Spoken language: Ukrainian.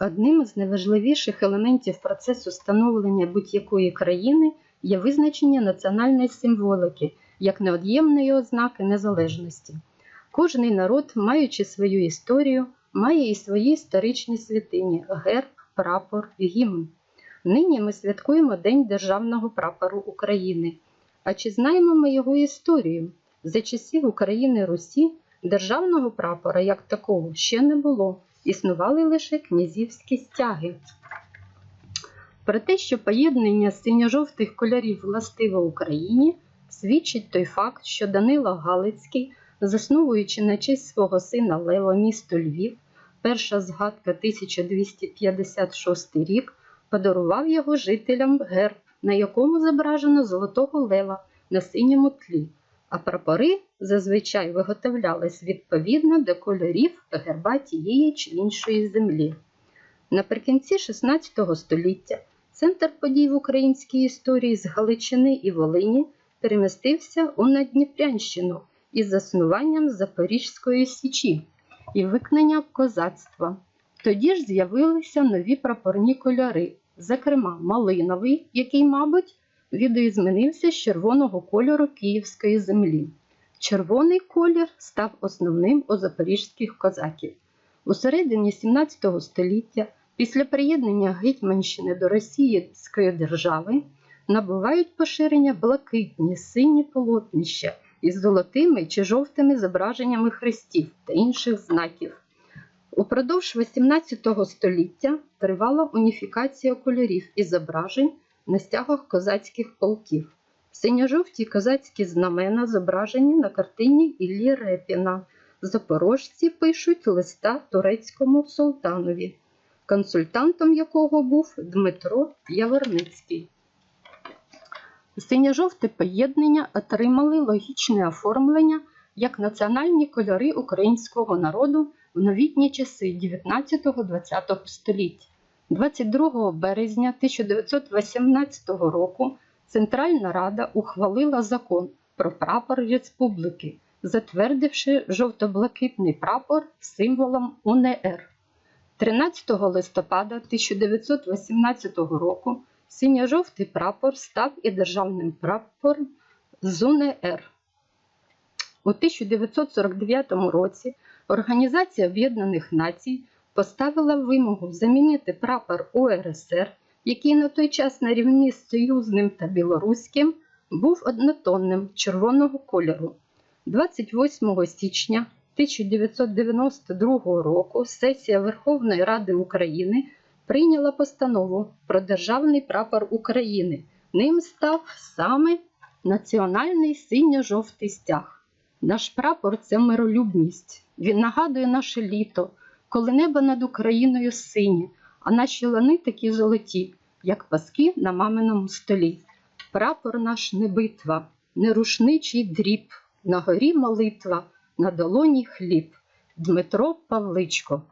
Одним з найважливіших елементів процесу становлення будь-якої країни є визначення національної символики як неод'ємної ознаки незалежності. Кожний народ, маючи свою історію, має і свої історичні святині герб, прапор, гімн. Нині ми святкуємо День Державного прапору України. А чи знаємо ми його історію? За часів України Русі державного прапора як такого ще не було, існували лише князівські стяги. Про те, що поєднання синьо-жовтих кольорів властиве Україні, свідчить той факт, що Данило Галицький, засновуючи на честь свого сина Лева місто Львів, перша згадка 1256 рік, подарував його жителям герб, на якому зображено золотого лева на синьому тлі, а прапори зазвичай виготовлялись відповідно до кольорів герба тієї чи іншої землі. Наприкінці XVI століття центр подій в українській історії з Галичини і Волині перемістився у Надніпрянщину із заснуванням Запорізької січі і викнення козацтва. Тоді ж з'явилися нові прапорні кольори, зокрема малиновий, який, мабуть, відоізменився з червоного кольору київської землі. Червоний колір став основним у запорізьких козаків. У середині 17 століття, після приєднання Гетьманщини до Російської держави, набувають поширення блакитні сині полотнища із золотими чи жовтими зображеннями хрестів та інших знаків. Упродовж XVIII століття тривала уніфікація кольорів і зображень на стягах козацьких полків. Синьо-жовті козацькі знамена зображені на картині Іллі Репіна. Запорожці пишуть листа турецькому султанові, консультантом якого був Дмитро Яворницький. Синьо-жовте поєднання отримали логічне оформлення як національні кольори українського народу в новітні часи 19-20 століття. 22 березня 1918 року Центральна Рада ухвалила закон про прапор республіки, затвердивши жовто-блакитний прапор символом УНР. 13 листопада 1918 року синьо-жовтий прапор став і державним прапором з УНР. У 1949 році Організація Об'єднаних Націй поставила вимогу замінити прапор УРСР, який на той час на рівні з союзним та білоруським був однотонним червоного кольору. 28 січня 1992 року сесія Верховної Ради України прийняла постанову про державний прапор України. Ним став саме національний синьо-жовтий стяг. Наш прапор це миролюбність. Він нагадує наше літо, коли небо над Україною синє, а наші лани такі золоті, як паски на маминому столі. Прапор наш не битва, не рушничий дріб, на горі молитва, на долоні хліб. Дмитро Павличко